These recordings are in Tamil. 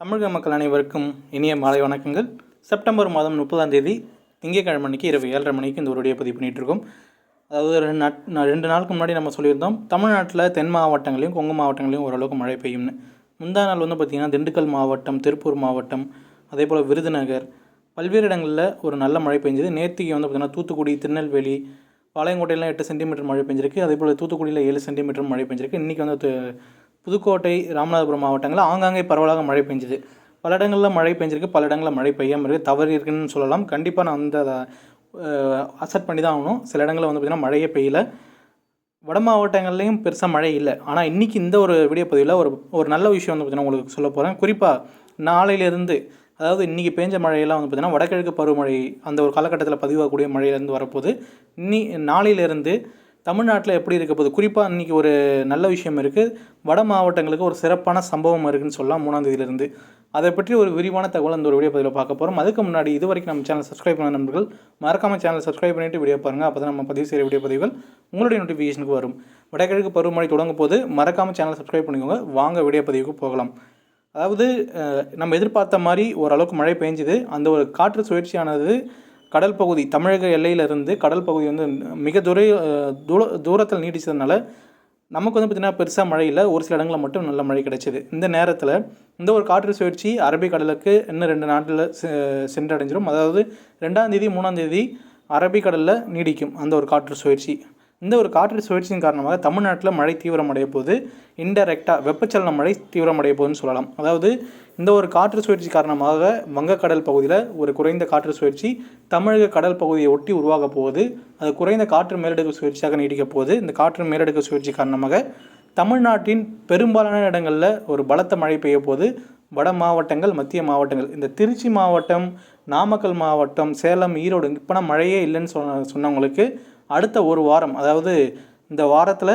தமிழக மக்கள் அனைவருக்கும் இனிய மாலை வணக்கங்கள். செப்டம்பர் மாதம் முப்பதாம் தேதி திங்கட்கிழமை மணிக்கு இரவு ஏழரை மணிக்கு இந்த ஒரு வீடியோ பதிவு பண்ணிகிட்ருக்கோம் அதாவது ரெண்டு நாட் நான் ரெண்டு நாளுக்கு முன்னாடி நம்ம சொல்லியிருந்தோம் தமிழ்நாட்டில் தென் மாவட்டங்களையும் கொங்கு மாவட்டங்களையும் ஓரளவுக்கு மழை பெய்யும்னு. முந்தா நாள் வந்து பார்த்திங்கன்னா திண்டுக்கல் மாவட்டம் திருப்பூர் மாவட்டம் அதே போல் விருதுநகர் பல்வேறு இடங்களில் ஒரு நல்ல மழை பெஞ்சது. நேற்றுக்கு வந்து பார்த்திங்கன்னா தூத்துக்குடி திருநெல்வேலி பாளையங்கோட்டையெல்லாம் எட்டு சென்டிமீட்டர் மழை பெஞ்சிருக்கு. அதே போல் தூத்துக்குடியில் ஏழு சென்டிமீட்டர் மழை பெஞ்சிருக்கு. இன்றைக்கி வந்து புதுக்கோட்டை ராமநாதபுரம் மாவட்டங்களில் ஆங்காங்கே பரவலாக மழை பெஞ்சுது. பல இடங்களில் மழை பெஞ்சிருக்கு பல இடங்களில் மழை பெய்யாமல் இருக்குது தவறு இருக்குன்னு சொல்லலாம். கண்டிப்பாக நான் வந்து அதை அசெப்ட் பண்ணி தான் ஆகணும். சில இடங்களில் வந்து பார்த்திங்கன்னா மழையே பெய்யல. வட மாவட்டங்கள்லேயும் பெருசாக மழை இல்லை. ஆனால் இன்றைக்கி இந்த ஒரு வீடியோ பதிவில் ஒரு ஒரு நல்ல விஷயம் வந்து பார்த்திங்கன்னா உங்களுக்கு சொல்ல போகிறேன் குறிப்பாக நாளையிலேருந்து அதாவது இன்றைக்கி பேஞ்ச மழையெல்லாம் வந்து பார்த்திங்கன்னா வடகிழக்கு பருவமழை அந்த ஒரு காலகட்டத்தில் பதிவாகக்கூடிய மழையிலேருந்து வரப்போகுது. இன்னி நாளையிலேருந்து தமிழ்நாட்டில் எப்படி இருக்க போகுது? குறிப்பாக இன்றைக்கி ஒரு நல்ல விஷயம் இருக்குது வட மாவட்டங்களுக்கு ஒரு சிறப்பான சம்பவம் இருக்குதுன்னு சொல்லலாம் மூணாம் தேதியிலிருந்து. அதை பற்றி ஒரு விரிவான தகவல் அந்த ஒரு வீடியோ பதிவில் பார்க்க போகிறோம் அதுக்கு முன்னாடி இது வரைக்கும் நம்ம சேனல் சப்ஸ்கிரைப் பண்ண நண்பர்கள் மறக்காம சேனல் சப்ஸ்கிரைப் பண்ணிவிட்டு வீடியோ பாருங்கள் அப்போ தான் நம்ம பதிவு செய்கிற வீடியோ பதிவுகள் உங்களுடைய நோட்டிஃபிகேஷனுக்கு வரும். வடகிழக்கு பருவமழை தொடங்கும் போது மறக்காமல் சேனல் சப்ஸ்கிரைப் பண்ணிக்கோங்க. வாங்க வீடியோ பதிவுக்கு போகலாம். அதாவது நம்ம எதிர்பார்த்த மாதிரி ஓரளவுக்கு மழை பெஞ்சுது. அந்த ஒரு காற்று சுழற்சியானது கடல் பகுதி தமிழக எல்லையிலிருந்து கடல் பகுதி வந்து மிக தூர தூர தூரத்தில் நீடிச்சதுனால நமக்கு வந்து பார்த்திங்கன்னா பெருசாக மழை இல்லை. ஒரு சில இடங்களில் மட்டும் நல்ல மழை கிடைச்சிது. இந்த நேரத்தில் இந்த ஒரு காற்று சுழற்சி அரபிக்கடலுக்கு இன்னும் ரெண்டு நாட்டில் சென்றடைஞ்சிரும். அதாவது ரெண்டாம் தேதி மூணாம் தேதி அரபிக்கடலில் நீடிக்கும் அந்த ஒரு காற்று சுழற்சி. இந்த ஒரு காற்று சுழற்சியின் காரணமாக தமிழ்நாட்டில் மழை தீவிரமடைய போது இன்டெரக்டாக வெப்பச்சலன மழை தீவிரமடைய போகுதுன்னு சொல்லலாம். அதாவது இந்த ஒரு காற்று சுழற்சி காரணமாக வங்கக்கடல் பகுதியில் ஒரு குறைந்த காற்று சுழற்சி தமிழக கடல் பகுதியை ஒட்டி உருவாக போகுது. அது குறைந்த காற்று மேலடுக்கு சுழற்சியாக நீடிக்க போகுது. இந்த காற்று மேலடுக்கு சுழற்சி காரணமாக தமிழ்நாட்டின் பெரும்பாலான இடங்களில் ஒரு பலத்த மழை பெய்ய போது வட மாவட்டங்கள் மத்திய மாவட்டங்கள். இந்த திருச்சி மாவட்டம் நாமக்கல் மாவட்டம் சேலம் ஈரோடு இப்போனா மழையே இல்லைன்னு சொன்ன சொன்னவங்களுக்கு அடுத்த ஒரு வாரம் அதாவது இந்த வாரத்தில்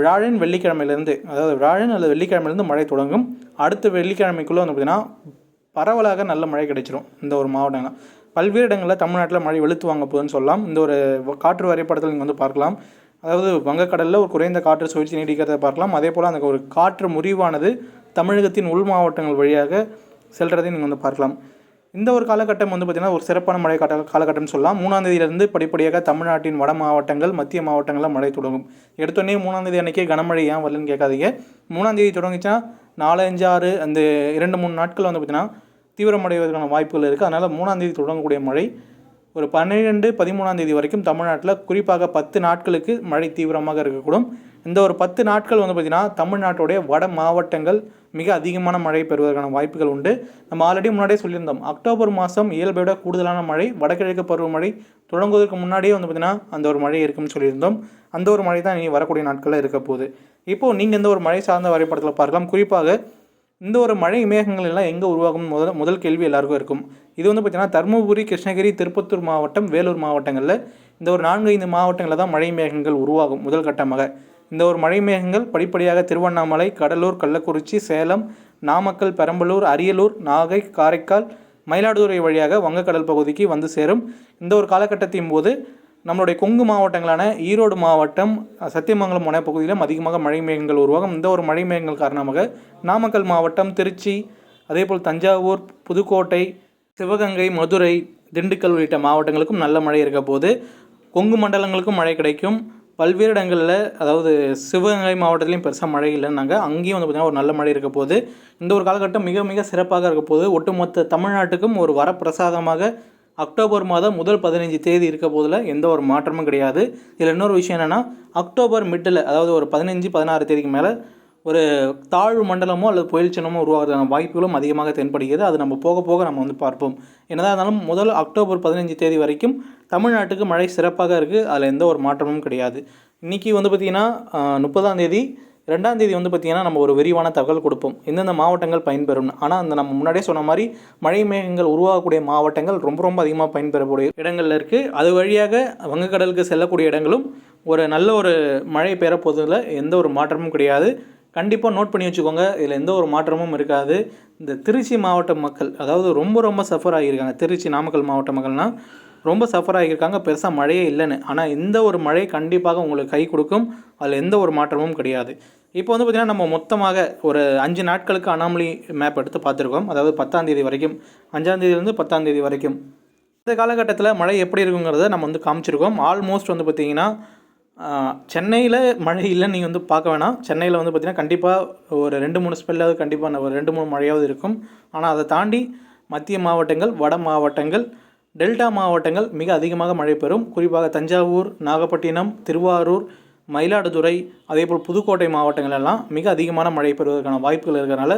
வியாழன் வெள்ளிக்கிழமையிலேருந்து அதாவது வியாழன் அல்லது வெள்ளிக்கிழமையிலேருந்து மழை தொடங்கும். அடுத்த வெள்ளிக்கிழமைக்குள்ளே வந்து பார்த்திங்கன்னா பரவலாக நல்ல மழை கிடைச்சிரும் இந்த ஒரு மாவட்டங்கள் பல்வேறு இடங்களில் தமிழ்நாட்டில் மழை வெளுத்து வாங்க போகுதுன்னு சொல்லலாம். இந்த ஒரு காற்று வரைபடத்தில் நீங்கள் வந்து பார்க்கலாம். அதாவது வங்கக்கடலில் ஒரு குறைந்த காற்று சுழற்சி நீடிக்கிறதை பார்க்கலாம். அதே போல் அந்த ஒரு காற்று முறிவானது தமிழகத்தின் உள் மாவட்டங்கள் வழியாக செல்கிறதை நீங்கள் வந்து பார்க்கலாம். இந்த ஒரு காலகட்டம் வந்து பார்த்திங்கன்னா ஒரு சிறப்பான மழை காட்ட காலகட்டம்னு சொல்லலாம். மூணாம் தேதியிலிருந்து படிப்படியாக தமிழ்நாட்டின் வட மாவட்டங்கள் மத்திய மாவட்டங்களில் மழை தொடங்கும். எடுத்தோடனே மூணாம் தேதி அன்றைக்கே கனமழை ஏன் வரலன்னு கேட்காதீங்க. மூணாம் தேதி தொடங்கிச்சுன்னா நாலஞ்சு ஆறு அந்த இரண்டு மூணு நாட்கள் வந்து பார்த்திங்கன்னா தீவிரமடைவதற்கான வாய்ப்புகள் இருக்குது அதனால் மூணாம் தேதி தொடங்கக்கூடிய மழை ஒரு பன்னிரெண்டு பதிமூணாம் தேதி வரைக்கும் தமிழ்நாட்டில் குறிப்பாக பத்து நாட்களுக்கு மழை தீவிரமாக இருக்கக்கூடும். இந்த ஒரு பத்து நாட்கள் வந்து பார்த்திங்கன்னா தமிழ்நாட்டுடைய வட மாவட்டங்கள் மிக அதிகமான மழை பெறுவதற்கான வாய்ப்புகள் உண்டு. நம்ம ஆல்ரெடி முன்னாடியே சொல்லியிருந்தோம் அக்டோபர் மாதம் இயல்பை விட கூடுதலான மழை வடகிழக்கு பருவமழை தொடங்குவதற்கு முன்னாடியே வந்து பார்த்திங்கன்னா அந்த ஒரு மழை இருக்கும்னு சொல்லியிருந்தோம். அந்த ஒரு மழை தான் இனி வரக்கூடிய நாட்களில் இருக்க போகுது. இப்போது நீங்கள் இந்த ஒரு மழை சார்ந்த வரைபடத்தில் பார்க்கலாம். குறிப்பாக இந்த ஒரு மழை மேகங்கள் எல்லாம் எங்கே உருவாகும்? முதல் முதல் கேள்வி எல்லாருக்கும் இருக்கும். இது வந்து பார்த்திங்கன்னா தருமபுரி கிருஷ்ணகிரி திருப்பத்தூர் மாவட்டம் வேலூர் மாவட்டங்களில் இந்த ஒரு நான்கு ஐந்து மாவட்டங்களில் தான் மழை மேகங்கள் உருவாகும் முதல் கட்டமாக. இந்த ஒரு மழை மேகங்கள் படிப்படியாக திருவண்ணாமலை கடலூர் கள்ளக்குறிச்சி சேலம் நாமக்கல் பெரம்பலூர் அரியலூர் நாகை காரைக்கால் மயிலாடுதுறை வழியாக வங்கக்கடல் பகுதிக்கு வந்து சேரும். இந்த ஒரு காலகட்டத்தின் போது நம்மளுடைய கொங்கு மாவட்டங்களான ஈரோடு மாவட்டம் சத்தியமங்கலம் முனை பகுதியிலும் அதிகமாக மழை மேகங்கள் உருவாகும். இந்த ஒரு மழை மேகங்கள் காரணமாக நாமக்கல் மாவட்டம் திருச்சி அதேபோல் தஞ்சாவூர் புதுக்கோட்டை சிவகங்கை மதுரை திண்டுக்கல் உள்ளிட்ட மாவட்டங்களுக்கும் நல்ல மழை இருக்க போது கொங்கு மண்டலங்களுக்கும் மழை கிடைக்கும். பல்வேறு இடங்களில் அதாவது சிவகங்கை மாவட்டத்திலையும் பெருசாக மழை இல்லைன்னாங்க. அங்கேயும் வந்து பார்த்திங்கன்னா ஒரு நல்ல மழை இருக்க போது இந்த ஒரு காலகட்டம் மிக மிக சிறப்பாக இருக்க போது ஒட்டுமொத்த தமிழ்நாட்டுக்கும் ஒரு வரப்பிரசாதமாக அக்டோபர் மாதம் முதல் பதினஞ்சு தேதி இருக்க போதில் எந்த ஒரு மாற்றமும் கிடையாது. இதில் இன்னொரு விஷயம் என்னென்னா அக்டோபர் மிட்டில் அதாவது ஒரு பதினஞ்சு பதினாறு தேதிக்கு மேலே ஒரு தாழ்வு மண்டலமோ அல்லது புயல் சின்னமோ உருவாகிறதுக்கான வாய்ப்புகளும் அதிகமாக தென்படுகிறது. அது நம்ம போக போக நம்ம வந்து பார்ப்போம். என்னதான் இருந்தாலும் முதல் அக்டோபர் பதினஞ்சு தேதி வரைக்கும் தமிழ்நாட்டுக்கு மழை சிறப்பாக இருக்குது அதில் எந்த ஒரு மாற்றமும் கிடையாது. இன்றைக்கி வந்து பார்த்திங்கன்னா முப்பதாம் தேதி ரெண்டாம் தேதி வந்து பார்த்திங்கன்னா நம்ம ஒரு விரிவான தகவல் கொடுப்போம். எந்தெந்த மாவட்டங்கள் பயன்பெறும் ஆனால் அந்த நம்ம முன்னாடியே சொன்ன மாதிரி மழை மேகங்கள் உருவாகக்கூடிய மாவட்டங்கள் ரொம்ப ரொம்ப அதிகமாக பயன்பெறக்கூடிய இடங்கள்ல இருக்குது அது வழியாக வங்கக்கடலுக்கு செல்லக்கூடிய இடங்களும் ஒரு நல்ல ஒரு மழை பெறப்போதில் எந்த ஒரு மாற்றமும் கிடையாது. கண்டிப்பாக நோட் பண்ணி வச்சுக்கோங்க. இதில் எந்த ஒரு மாற்றமும் இருக்காது. இந்த திருச்சி மாவட்ட மக்கள் அதாவது ரொம்ப ரொம்ப சஃபர் ஆகியிருக்காங்க. திருச்சி நாமக்கல் மாவட்ட மக்கள்னால் ரொம்ப சஃபர் ஆகியிருக்காங்க. பெருசாக மழையே இல்லைன்னு. ஆனால் இந்த ஒரு மழை கண்டிப்பாக உங்களுக்கு கை கொடுக்கும். அதில் எந்த ஒரு மாற்றமும் கிடையாது. இப்போ வந்து பார்த்திங்கன்னா நம்ம மொத்தமாக ஒரு அஞ்சு நாட்களுக்கு அனாமலி மேப் எடுத்து பார்த்துருக்கோம். அதாவது பத்தாம் தேதி வரைக்கும் அஞ்சாம் தேதியிலேருந்து பத்தாம் தேதி வரைக்கும். இந்த காலகட்டத்தில் மழை எப்படி இருக்குங்கிறத நம்ம வந்து காமிச்சிருக்கோம். ஆல்மோஸ்ட் வந்து பார்த்திங்கன்னா சென்னையில் மழை இல்லைன்னு நீங்கள் வந்து பார்க்க வேணாம். சென்னையில் வந்து பார்த்திங்கன்னா கண்டிப்பாக ஒரு ரெண்டு மூணு ஸ்பெல்லாவது கண்டிப்பாக ஒரு ரெண்டு மூணு மழையாவது இருக்கும். ஆனால் அதை தாண்டி மத்திய மாவட்டங்கள் வட மாவட்டங்கள் டெல்டா மாவட்டங்கள் மிக அதிகமாக மழை பெறும். குறிப்பாக தஞ்சாவூர் நாகப்பட்டினம் திருவாரூர் மயிலாடுதுறை அதேபோல் புதுக்கோட்டை மாவட்டங்கள் எல்லாம் மிக அதிகமான மழை பெறுவதற்கான வாய்ப்புகள் இருக்கிறனால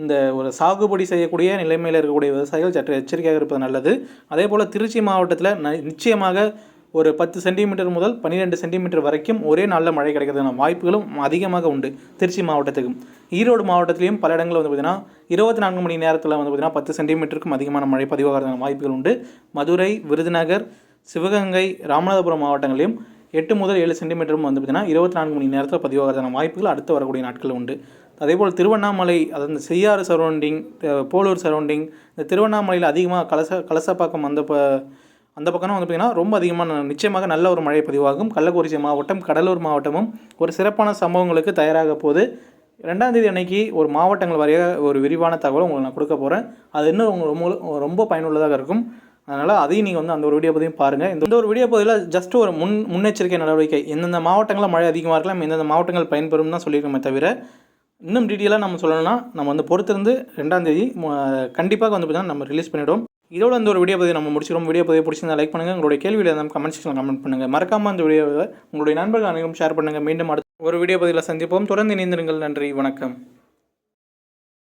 இந்த ஒரு சாகுபடி செய்யக்கூடிய நிலைமையில் இருக்கக்கூடிய விவசாயிகள் சற்று எச்சரிக்கையாக இருப்பது நல்லது. அதே போல் திருச்சி மாவட்டத்தில் ந நிச்சயமாக ஒரு பத்து சென்டிமீட்டர் முதல் பன்னிரெண்டு சென்டிமீட்டர் வரைக்கும் ஒரே நாளில் மழை கிடைக்கிறதுக்கான வாய்ப்புகளும் அதிகமாக உண்டு. திருச்சி மாவட்டத்துக்கும். ஈரோடு மாவட்டத்திலையும் பல இடங்களில் வந்து பார்த்திங்கன்னா இருபத்தி நான்கு மணி நேரத்தில் வந்து பார்த்திங்கன்னா பத்து சென்டிமீட்டருக்கும் அதிகமான மழை பதிவாகிறதுக்கான வாய்ப்புகள் உண்டு. மதுரை விருதுநகர் சிவகங்கை ராமநாதபுரம் மாவட்டங்களிலும் எட்டு முதல் ஏழு சென்டிமீட்டரும் வந்து பார்த்திங்கன்னா இருபத்தி நான்கு மணி நேரத்தில் பதிவாகிறதுக்கான வாய்ப்புகள் அடுத்து வரக்கூடிய நாட்கள் உண்டு. அதேபோல் திருவண்ணாமலை அதாவது செய்யாறு சரௌண்டிங் போலூர் சரௌண்டிங் இந்த திருவண்ணாமலையில் அதிகமாக கலச கலசப்பாக்கம் அந்த ப அந்த பக்கம் வந்து பார்த்திங்கன்னா ரொம்ப அதிகமான நிச்சயமாக நல்ல ஒரு மழை பதிவாகும். கள்ளக்குறிச்சி மாவட்டம் கடலூர் மாவட்டமும் ஒரு சிறப்பான சம்பவங்களுக்கு தயாராக போது. ரெண்டாம் தேதி அன்னைக்கு ஒரு மாவட்டங்கள் வரையாக ஒரு விரிவான தகவலை உங்களுக்கு நான் கொடுக்க போகிறேன் அது இன்னும் உங்களுக்கு ரொம்ப ரொம்ப பயனுள்ளதாக இருக்கும். அதனால் அதையும் நீங்கள் வந்து அந்த ஒரு வீடியோ பதிவையும் பாருங்கள் இந்த ஒரு வீடியோ பதிவில் ஜஸ்ட் ஒரு முன் முன்னெச்சரிக்கை நடவடிக்கை. எந்தெந்த மாவட்டங்களில் மழை அதிகமாக இருக்கலாம் எந்தெந்த மாவட்டங்கள் பயன்பெறும் தான் சொல்லியிருக்கோமே தவிர இன்னும் டீட்டெயிலாக நம்ம சொல்லணும்னா நம்ம வந்து பொறுத்திருந்து ரெண்டாம் தேதி கண்டிப்பாக வந்து பார்த்தீங்கன்னா நம்ம ரிலீஸ் பண்ணிவிடுவோம் இதோட அந்த ஒரு வீடியோ பதிவு நம்ம முடிச்சிடும் வீடியோ பதிவு பிடிச்சிருந்தா லைக் பண்ணுங்கள் உங்களுடைய கேள்வியில் இருந்தால் கமெண்ட் செக்ஷனில் கமெண்ட் பண்ணுங்கள் மறக்காமல் அந்த வீடியோவை உங்களுடைய நண்பர்கள் அனைவரும் ஷேர் பண்ணுங்கள் மீண்டும் அடுத்த ஒரு வீடியோ பதிவில் சந்திப்போம். தொடர்ந்து இணைந்திருங்கள். நன்றி. வணக்கம்.